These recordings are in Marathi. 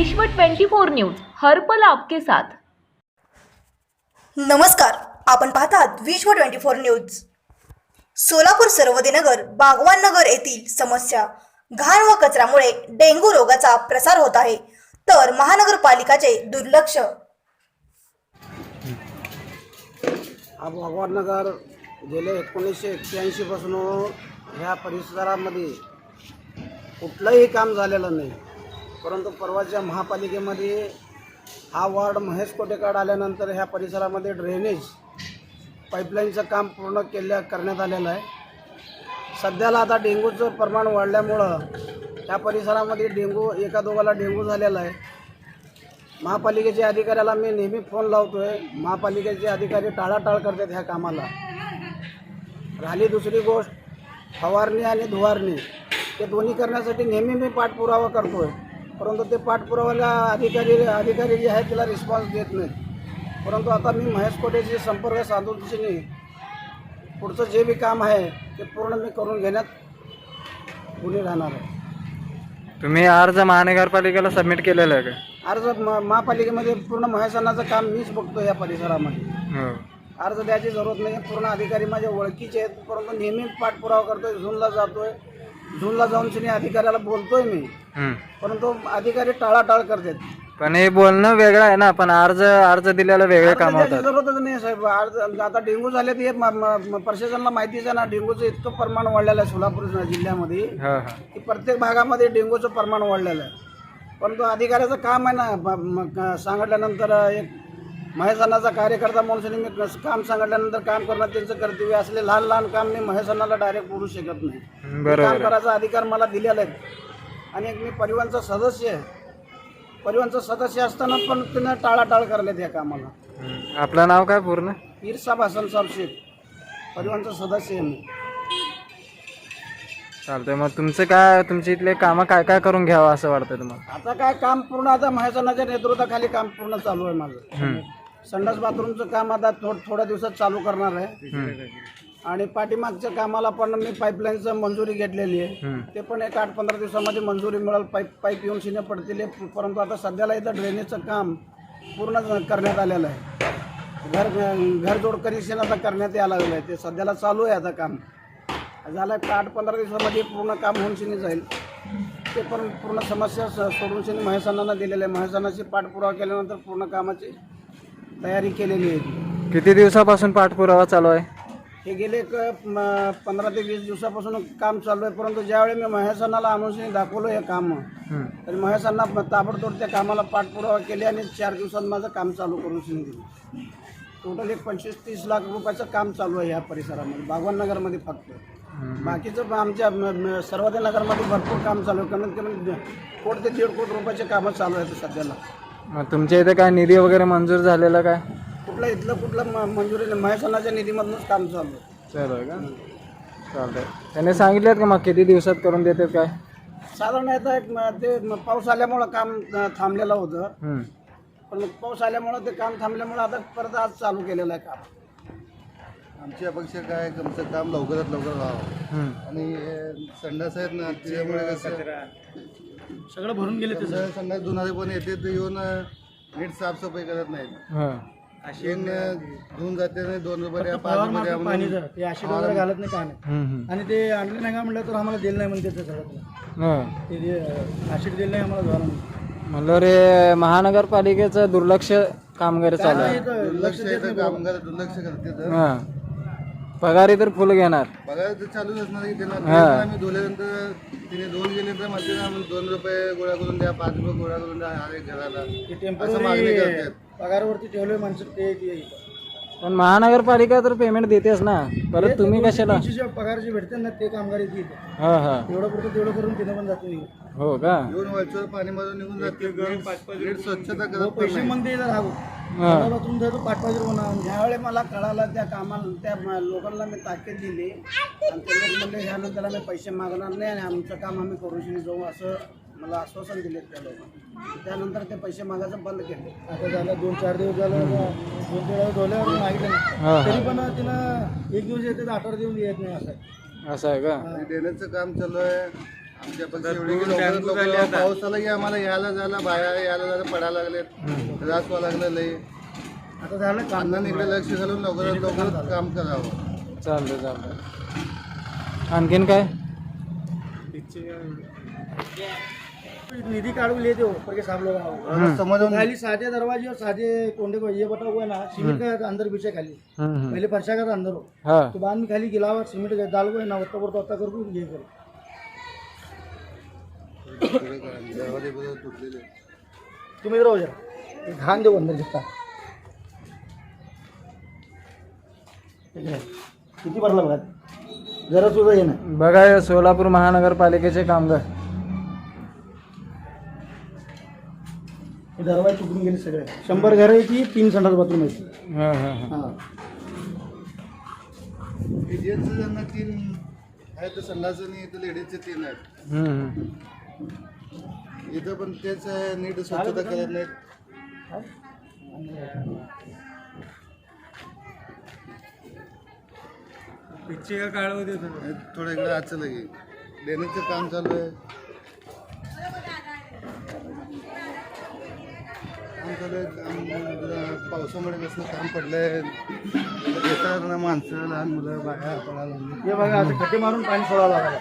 विश्व 24 न्यूज हर्पल आपके साथ. नमस्कार आपण पाहतात Vishwa twenty four news. Solapur Sarvodayanagar Bagwan Nagar येथील समस्या. घाण व कचऱ्यामुळे डेंग्यू रोगाचा प्रसार होत आहे. तर महानगरपालिकाचे दुर्लक्ष. भगवाननगर गेल्या एकोणीसशे एक्क्याऐंशीपासून ह्या परिसरामध्ये कुठलंही काम झालेलं नाही. परंतु परवाच्या महापालिकेमध्ये हा वॉर्ड महेश कोटेकाड आल्यानंतर ह्या परिसरामध्ये ड्रेनेज पाईपलाईनचं काम पूर्ण केल्या करण्यात आलेलं आहे. सध्याला आता डेंग्यूचं प्रमाण वाढल्यामुळं ह्या परिसरामध्ये डेंग्यू एका दोघाला डेंग्यू झालेला आहे. महापालिकेच्या अधिकाऱ्याला मी नेहमी फोन लावतो आहे महापालिकेचे अधिकारी टाळाटाळ करतात ह्या कामाला. राहिली दुसरी गोष्ट फवारणी आणि धुवारणी ते दोन्ही करण्यासाठी नेहमी मी पाठपुरावा करतो आहे परंतु ते पाठपुराव्याला अधिकारी अधिकारी जे आहेत त्याला रिस्पॉन्स देत नाहीत. परंतु आता मी महेश कोटेशी संपर्क साधून तिने पुढचं जे बी काम आहे ते पूर्ण मी करून घेण्यात पुढे राहणार आहे. तुम्ही अर्ज महानगरपालिकेला सबमिट केलेलं आहे का? अर्ज म महापालिकेमध्ये पूर्ण महेशानाचं काम मीच बघतो या परिसरामध्ये. हो. अर्ज द्यायची जरूरत नाही पूर्ण अधिकारी माझ्या ओळखीचे आहेत परंतु नेहमी पाठपुरावा करतोय झूनला जातोय. झूनला जाऊन तिने अधिकाऱ्याला बोलतोय मी. हम्म. परंतु अधिकारी टाळाटाळ करतात. पण हे बोलणं वेगळं आहे ना पण अर्ज अर्ज दिलेलं वेगळे काम होतात जरूरतच नाही साहेब. अर्ज आता डेंग्यू झाले ते म- म- म- प्रशासनाला माहितीच आहे ना डेंग्यूचं इतकं प्रमाण वाढलेलं आहे सोलापूर जिल्ह्यामध्ये. हा हा. की प्रत्येक भागामध्ये डेंग्यूचं प्रमाण वाढलेलं आहे. परंतु अधिकाऱ्याचं काम आहे ना ब- म- क- सांगितल्यानंतर एक महेशनाचा कार्यकर्ता म्हणून मी काम सांगितल्यानंतर काम करणं त्यांचं कर्तव्य असले लहान लहान काम मी महेशनाला डायरेक्ट बोलू शकत नाही. काम. करायचा अधिकार मला दिलेला आहे. आणि एक मी परिवहनचा सदस्य आहे. परिवहनचा सदस्य असताना पण त्यानं टाळाटाळ करल्यात या कामाला. आपलं नाव काय पूर्ण? पीर साहेब हसन साहेब शेख. परिवहनचा सदस्य आहे मी. चालतंय मग तुमचं काय तुमच्या इथले कामं काय काय करून घ्यावं असं वाटतं तुम्हाला? आता काय काम पूर्ण आता महेशनाच्या नेतृत्वाखाली काम पूर्ण चालू आहे माझं. संडास बाथरूमचं काम आता थोड थोड्या दिवसात चालू करणार आहे. आणि पाठीमागच्या कामाला पण मी पाईपलाईनचं मंजुरी घेतलेली आहे. ते पण एक आठ पंधरा दिवसामध्ये मंजुरी मिळेल पाईप पाईप येऊन शिने पडतील परंतु आता सध्याला इथं ड्रेनेजचं काम पूर्ण करण्यात आलेलं आहे. घर घरजोड कनेक्शन आता करण्यात यायला लागलं आहे. ते सध्याला चालू आहे आता काम. झालं आठ पंधरा दिवसामध्ये पूर्ण काम होऊन शिने जाईल. ते पण पूर्ण समस्या सोडून शिने महेशांना दिलेलं आहे. महेशांनाशी पाठपुरावा केल्यानंतर पूर्ण कामाची तयारी केलेली आहे. किती दिवसापासून पाठपुरावा चालू आहे? हे गेले एक म, पंधरा ते वीस दिवसापासून काम चालू आहे परंतु ज्यावेळी मी महेशांनाला आणून दाखवलं हे काम. तर महेशांना ताबडतोब त्या कामाला पाठपुरावा केले आणि चार दिवसात माझं काम चालू करून शिनी दिलं टोटल एक पंचवीस तीस लाख रुपयाचं काम चालू आहे ह्या परिसरामध्ये बागवान नगरमध्ये फक्त. बाकीचं पण आमच्या म- म- सर्वोदय नगरमध्ये भरपूर काम चालू आहे कमीत कमी कोट ते दीड कोटी रुपयाचे कामं चालू आहेत सध्याला. मग तुमच्या इथे काय निधी वगैरे मंजूर झालेला काय? कुठलं इथलं कुठलं म- मंजुरी नाही महेशांनाच्या निधीमधूनच काम चालू आहे. चालू आहे का? चालतंय. त्याने सांगितलेत का मग किती दिवसात करून देतात काय? साधारण आता एक म- ते म- पाऊस आल्यामुळं काम अ, थांबलेलं होतं. हम्म. पण पाऊस आल्यामुळं ते काम थांबल्यामुळं आता परत आज चालू केलेलं आहे काम. आमची अपेक्षा काय आहे आमचं काम लवकरात लवकर व्हावं. हम्म. आणि संडास आहेत ना त्याच्यामुळे कसं सगळं भरून गेले सगळं. संडास धुणारे पण येते ते येऊन नीट साफसफाई करत नाहीत. हा. धुवून जाते आणि दोन रुपये पाच रुपये म्हणून ते अशी वगैरे घालत नाही. आणि ते आणले नाही का म्हटलं तर आम्हाला दिलं नाही म्हणते सगळं. हा. ते आशीड दिलं नाही आम्हाला धुवायला म्हणलं रे महानगरपालिकेचं दुर्लक्ष कामगार चालू आहे. दुर्लक्ष येतं कामगार दुर्लक्ष करतात हा. पगारी तर फुल घेणार. पगार तर चालूच असणार की हा. आम्ही धुल्यानंतर तिने दोन गेले तर म्हणते ना आम्ही दोन रुपये गोळा करून द्या पाच रुपये गोळा करून द्या अरे घराला. असं मागणी करतात पगारवरती ठेवले माणसं ते पण महानगरपालिका तर पेमेंट देतेच ना. परत तुम्ही कशाला? पगार जे भेटते ना ते कामगार येते हा हा. तेवढं पुरतं तेवढं करून तिने पण जाते हो का? येऊन वरचवर पाणी मारून निघून जाते. नीट स्वच्छता करत पण पैसे. म्हणते इथं राहू. हा. रुपये ज्यावेळी मला कळालं त्या कामाला त्या म- लोकांना मी ताकीद दिली. आणि ते लोक म्हणले ह्यानंतर आम्ही पैसे मागणार नाही आणि आमचं काम आम्ही करू शकतो. जाऊ असं मला आश्वासन दिले त्या लोकांना. त्यानंतर ते पैसे मागायचं बंद केले. आता झालं दोन चार दिवस झालं दोन तीन वेळा धोल्यावर मागितलं हा, हा. तरी पण तिनं एक दिवस येते तर आठवडा देऊन येत नाही असं. असं आहे का? आणि ड्रेनेजचं काम चालू आहे. पाऊस आला की आम्हाला यायला जायला बाहेर यायला जायला पडायला लागले त्रास व्हायला लागले लई. आता झालं काम. अण्णांनी इकडे लक्ष घालून लवकरात लवकर काम करावं. चालतंय चालतंय. आणखीन काय? निधि काढून लेते हो पर के सब लोग समजून खाली सादे दरवाजे और सादे कोंडे को ये बटा हुआ है ना सीमेंट का अंदर पीछे खाली. पहले फर्शा का अंदर हो. हा. तो बाद में खाली गिला हुआ सीमेंट डाल को ना वत्ता पड़ता वत्ता करो ये करो दरवाजे बदल तुटलेले तुम इधर हो जरा ये घान दो अंदर है किती भरला बघा? जरा सुद्धा ये बघा हे सोलापूर महानगरपालिकेचे कामगार. हे दरवाजे चुकून गेले सगळे. शंभर घर आहे की तीन संडास बाथरूम आहे हा हा हा. हा. जेंट्स ज्यांना तीन आहेत तर संडास आणि लेडीजचे तीन आहेत. हम्म, हम्म. इथं पण तेच आहे, नीट स्वच्छता करत नाहीत. हे थोडं इकडे आजचं लगे ड्रेनेजचं काम चालू आहे. काम चालू आहे. काम पावसामुळे कसं काम पडलंय. येतात ना माणसं लहान मुलं बाया पडायला. हे बघा खड्डे मारून पाणी सोडावं लागलं.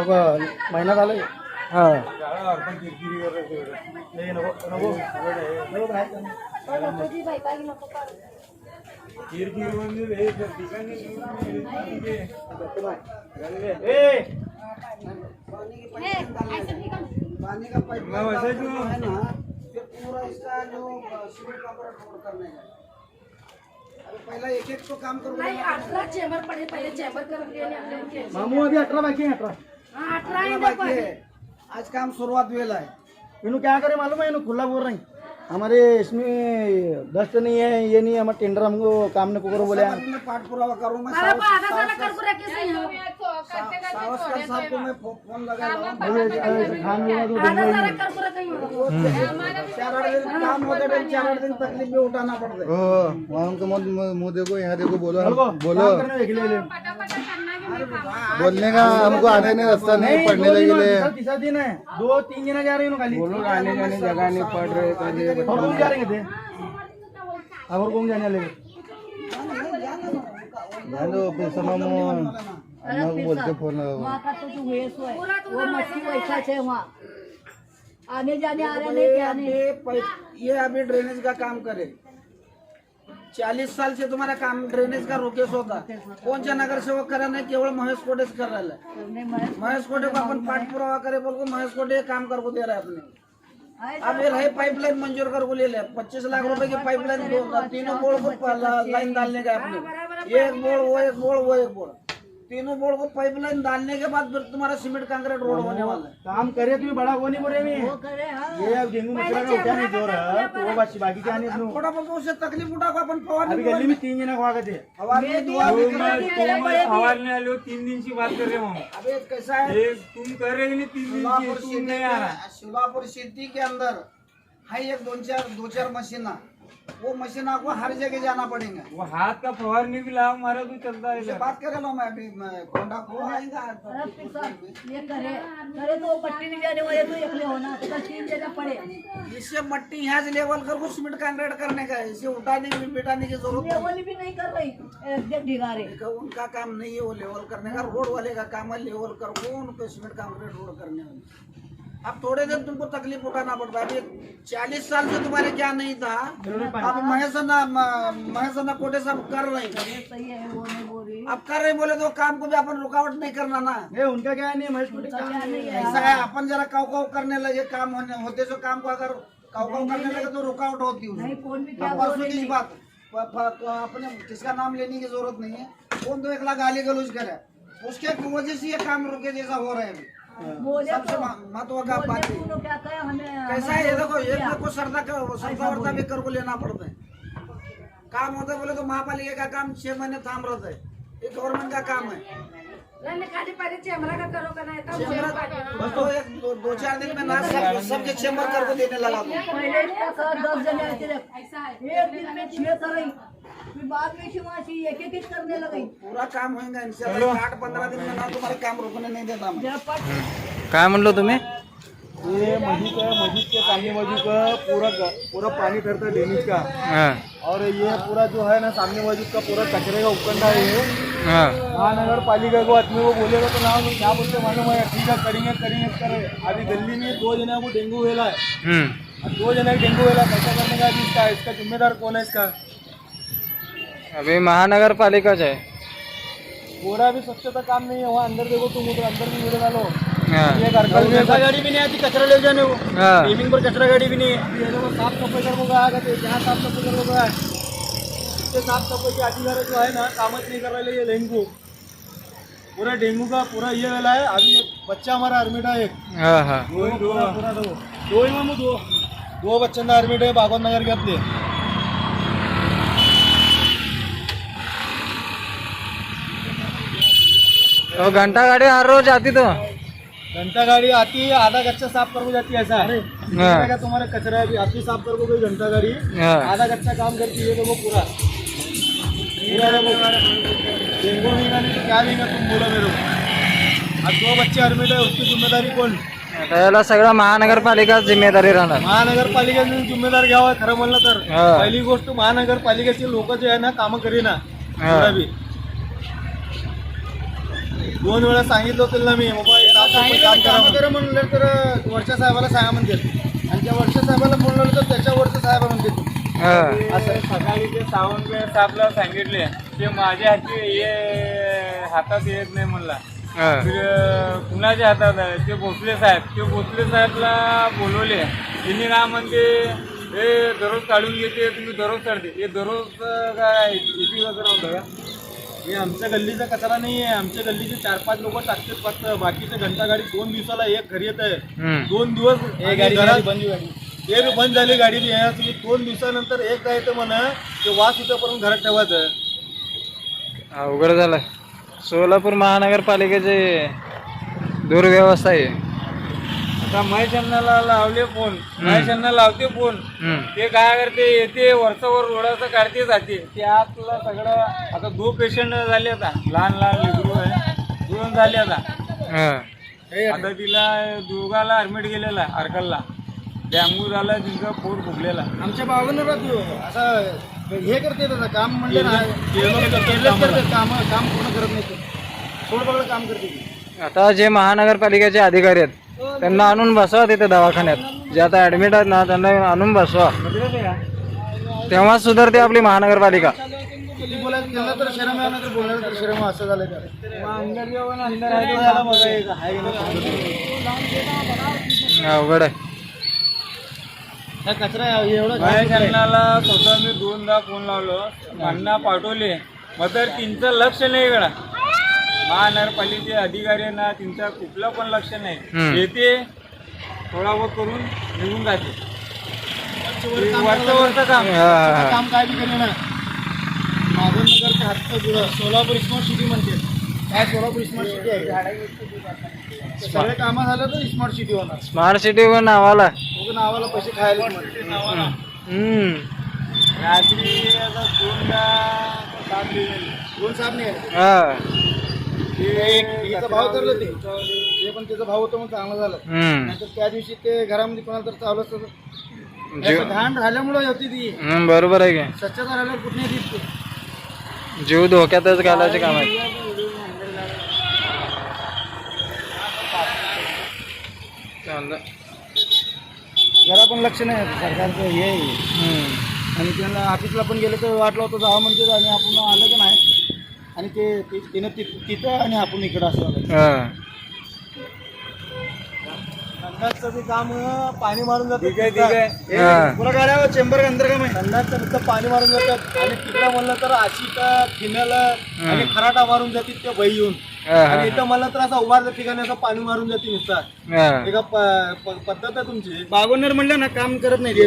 आता महिना झाला हा है पूरा इसका जो करने का पहला एक एक तो काम करो नाही अठरा चेंबर पडे पहिले चेंबर करून गेले आपल्या इथे. मामू अभी अठारह बाकी है अठारह हा, अठरा आहे बाकी. आज काम सुरुवात वेळ आहे. इनू क्या करे? मालूम है इनू खुला बोल रही हमारे इसमें दस्त नहीं है ये नहीं है हमारे टेंडर हमको काम ने करो बोले। पाठ पुरावा करूँ मैं मला पण आधा झाला कर्पूर केस नाही हो. सावस्कर साहब को मैं फो- फ़ोन लगा खान आधा झाला कर्पूर काही हो. चार आठ दिन काम होते टाइम चार आठ दिन तकलीफ़ भी उठाना पड़ता है। हो वहाँ उनको मुँह देखो यहाँ देखो बोलो। बोलो। बोलने का हमको आने नहीं रास्ता नहीं पढ़ने लगे है। दो तीन जना जा रहे हैं खाली। बोलो आने जाने जगह नहीं पड़ रहे और कौन जा रहे थे अब और जाने ध्यान दो पैसा मामू तो जो आने जाने आ रहे नहीं ये अभी ड्रेनेज का काम करे। चालीस साल से तुम्हारा काम ड्रेनेज का रोकेश होता। कौन सा नगर सेवक करा नहीं केवळ महेश कोटेच कर रहा है महेश कोटे को अपन पाठ पुरावा करे बोल को महेश कोटे काम कर को दे रहा है अपने अब ये रहे पाइपलाइन मंजूर कर को ले ले पच्चीस लाख रुपए की पाइपलाइन दो तीनों बोर्ड को लाइन डालने का अपने एक बोर्ड वो एक बोर्ड वो एक बोर्ड तीनों बोर्ड को पाइपलाइन डालने के बाद फिर तुम्हारा सीमेंट कंक्रीट रोड होने वाला है। काम करे तुम्हें बड़ा वो नहीं बोले वो करे हाँ। ये अब डेंगू मच्छर का उठा नहीं जोर है तो वो बाकी बाकी क्या नहीं थोड़ा बहुत उससे तकलीफ उठा को अपन फवारनी अभी गली में तीन जना दुआ भी हवाले आले तीन दिन की बात कर रहे हो हम। अबे कैसा है? ये तुम कर रहे हो नहीं तीन दिन की सिटी तुम नहीं आ रहा। शिवलापुर सिटी के अंदर है एक दो चार दो चार मशीना वो मशीन आपको हर जगह जाना पड़ेगा। वो हाथ का फवारनी भी लाओ मारा तो चलता है बात कर लो मैं अभी मैं कोंडा को आएगा। अरे ये करे करे तो पट्टी नहीं जाने वाले तो एकले होना तो तीन जगह पड़े। इससे मट्टी यहाँ से लेवल कर को सीमेंट कंक्रीट करने का इसे उठाने की बिठाने की ज़रूरत नहीं। लेवल भी नहीं कर रही ढिगारे। है। उनका काम नहीं है वो लेवल करने का रोड वाले का काम है लेवल कर वो उनको सीमेंट कंक्रीट रोड करने वाले। अब थोड़े दिन तुमको तकलीफ उठाना पड़ता है। अभी चालीस साल से तुम्हारे क्या नहीं था? अब महेशना महेशना कोटे सब कर रही है। अब कर रहे बोले तो काम को भी अपन रुकावट नहीं करना ना। ये उनका क्या नहीं महेश उनका क्या नहीं है। ऐसा है अपन जरा काव काव करने लगे काम होने होते सो काम को अगर काव काव करने लगे तो रुकावट होती है बात अपने किसका नाम लेने की जरूरत नहीं है। कौन तो एक लाख गाली गलूज करे। उसके वजह से ये काम रुके जैसा हो रहा है अभी। बोले सबसे महत्त्व का बात है कैसा है? ये देखो एक सरदा सरदा वर्दा भी कर को लेना पड़ता है। काम होता है बोले तो महापालिका का काम छह महीने थाम रहता है। ये गवर्नमेंट का काम है। बस तो एक दो, चार दिन में ना सब सबके चेम्बर कर को देने लगा। दो पहले इसका सर दस जने आते थे। एक दिन में छह फिर बाद में शिवासी एक एक एक करने लगी? पूरा काम होगा इंशाल्लाह आठ पंद्रह दिन में ना तुम्हारे काम रुकने नहीं देता मैं। काय म्हणलो तुम्ही? ये मस्जिद है मस्जिद के सामने मस्जिद का पूरा पूरा पानी ठहरता है ड्रेनेज का। और ये पूरा जो है ना सामने मस्जिद का पूरा कचरे का उपकंडा है ये। महानगर पालिका को आदमी को बोलेगा तो ना क्या बोलते मालूम है? ठीक है करेंगे करेंगे करे अभी दिल्ली में दो जना को डेंगू हुआ है। हम्म. दो जना डेंगू है कैसा करने का इसका इसका जिम्मेदार कौन है इसका? अभी महानगरपालिकाच आहे. पूरा भी स्वच्छता काम नहीं है वहाँ अंदर देखो तुम उधर अंदर भी वीडियो डालो हां. ये घर का गाड़ी भी नहीं आती कचरा ले जाने को हां. टेमिंग पर कचरा गाड़ी भी नहीं है। ये लोग साफ सफाई कर गया कहते यहाँ साफ सफाई कर गया। इससे साफ सफाई के अधिकारी जो है ना कामच नहीं कर रहे ये डेंगू। पूरा डेंगू का पूरा ये वाला है अभी एक बच्चा हमारा एडमिट है एक। हां हां। दो दो। दो ही मामू दो। दो बच्चांना ऍडमिट आहे बागवत नगर घेतले तो घंटा गाड़ी हर रोज आती तो. घंटा गाड़ी आती है आधा कच्चा साफ करके जाती है. ऐसा. क्या तुम्हारा कचरा है अभी आती साफ करके कोई घंटा गाड़ी. आधा कच्चा काम करती है तो वो पूरा डेंगू नहीं ना क्या लेगा तुम बोलो मेरे को अब दो बच्चे एडमिट है उसकी जिम्मेदारी कौन आता याला सगळं महानगरपालिका जिम्मेदारी राहणार. महानगरपालिकेने जिम्मेदार घ्यावं खरं म्हणलं तर. पहिली गोष्ट महानगरपालिकेचे लोक जे आहे ना कामं करीना. दोन वेळा सांगितलं होतं ना मी करा म्हणलं तर वर्षा साहेबाला सांगा म्हणते आणि त्या वर्षा साहेबाला म्हणलं तर त्याच्या वर्षा साहेब म्हणते हां. असं. सकाळी ते सावंत साहेबला सांगितले ते माझ्या हाती हे हातात येत नाही म्हणला. फिर कुणाच्या हातात आहे? ते भोसले साहेब. ते भोसले साहेबला बोलवले. त्यांनी ना म्हणते हे दररोज काढून घेते तुम्ही दररोज काढते. हे दररोज काय किती वगैरे होतं का हे आमच्या गल्लीचा कचरा नाही आहे आमच्या गल्लीचे चार पाच लोक टाकतात फक्त बाकीचे घंटा गाडी दोन दिवसाला एक घरी येत आहे. दोन दिवस गाडी बंद ते बंद झाली गाडी बी. आहे. तुम्ही दोन दिवसानंतर एक जायचं म्हणा ते वास इथंपर्यंत घरात ठेवायचं. अवघड झालं. सोलापूर महानगरपालिकेची दुर्व्यवस्था आहे. आता महेशांना लावले फोन. महेशांना लावते फोन. ते काय करते येते वरचावर रोडाचं काढते जाते. ते आतला सगळं आता दो पेशंट झाले आता. लहान लहान लेकरू आहे. दोन झाले आता. हां. आता तिला दोघाला ऍडमिट केलेला अर्कलला. डेंगू झाला तिचा पोट फुगलेला आमच्या बाबांना राहतो असं हे करते त्याचं काम करते काम. काम पूर्ण करत नाही. थोडं बघलं काम करते. आता जे महानगरपालिकेचे अधिकारी आहेत त्यांना आणून बसवा तिथे दवाखान्यात. जे आता ऍडमिट आहेत ना त्यांना आणून बसवा. तेव्हा सुधारते आपली महानगरपालिका. किती बोलायचं? त्यांना तर शरम आहे ना तर बोलायला तर शरम आहे, असं झालं. अवघड आहे. हा कचरा एवढा स्वतः मी दोनदा फोन लावलो. अण्णा पाठवले. मग तर त्यांचं लक्ष नाही गळा महानगरपालिकेचे अधिकारी आहे ना त्यांचं कुठलं पण लक्ष नाही. येते थोडा बहुत करून निघून जाते. वरचं काम वरचं काम. काम काय बी करेना. माधवनगरच्या हातचं जुळं. सोलापूर स्मार्ट सिटी म्हणते. काय सोलापूर स्मार्ट सिटी आहे? सगळे कामं झालं तर स्मार्ट सिटी होणार. स्मार्ट सिटी पण नावाला. उगा नावाला पैसे खायला. रात्री आता दोनदा दिवस दोन साहेब नाही. हा. भाव ते ते पण त्याचा भाव होतं मग चांगलं झालं. हम्म. नाहीतर त्या दिवशी ते घरामध्ये कोणाला तर चावलं असतं. तर जीव असं घाण राहिल्यामुळे होती ती. बरोबर आहे की. स्वच्छता राहिल्यावर कुठे नाही दिसते. जीव धोक्यातच घालायचे काम आहे. जरा पण लक्ष नाही सरकारचं हे. आणि त्यांना ऑफिसला पण गेलं तर वाटलं होतं जावं म्हणते आणि आपण आलं की नाही. आणि ते ते- तिनं ति- तिथं आणि आपण इकडं असं आलं. हा. संडासचं बी काम अं, पाणी मारून जातं ठीक आहे, ठीक आहे. हे, हा. पुरा गाड्या चेंबर अंदर का माहिती संडासचं नुसतं पाणी मारून जातात आणि तिकडं म्हणलं तर आशिका फिमेल आणि खराटा मारून जातील ते बाई येऊन आणि इथं म्हणलं तर असं उभारलं ठिकाणी असं पाणी मारून जाते नुसतं हा. प- प- पद्धत आहे तुमची बागोनर म्हणलं ना काम करत नाही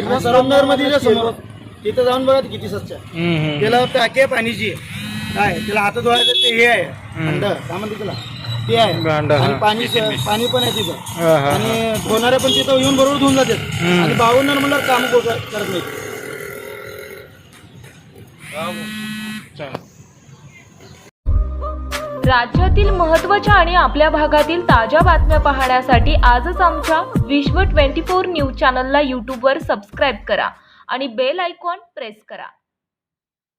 मध्ये समोर तिथं जाऊन बघा ते किती स्वच्छ आहे. हम्म, हम्म. त्याला टाकी आहे पाणीची काय त्याला हात धुवायचं ते हे आहे. अंड काय म्हणते त्याला ते आहे. भांडं, हा. आणि पाणी पाणी पण आहे तिथं हा, हा. आणि धुणारे पण तिथं येऊन बरोबर धुवून जातात हम्म. आणि बावन्नर म्हणलं काम करत नाही. राज्यातील महत्त्वाच्या आणि आपल्या भागातील ताज्या बातम्या पाहण्यासाठी आजच आमच्या विश्व ट्वेंटी फोर न्यूज चॅनलला यूट्यूबवर सबस्क्राईब करा आणि बेल आयकॉन प्रेस करा.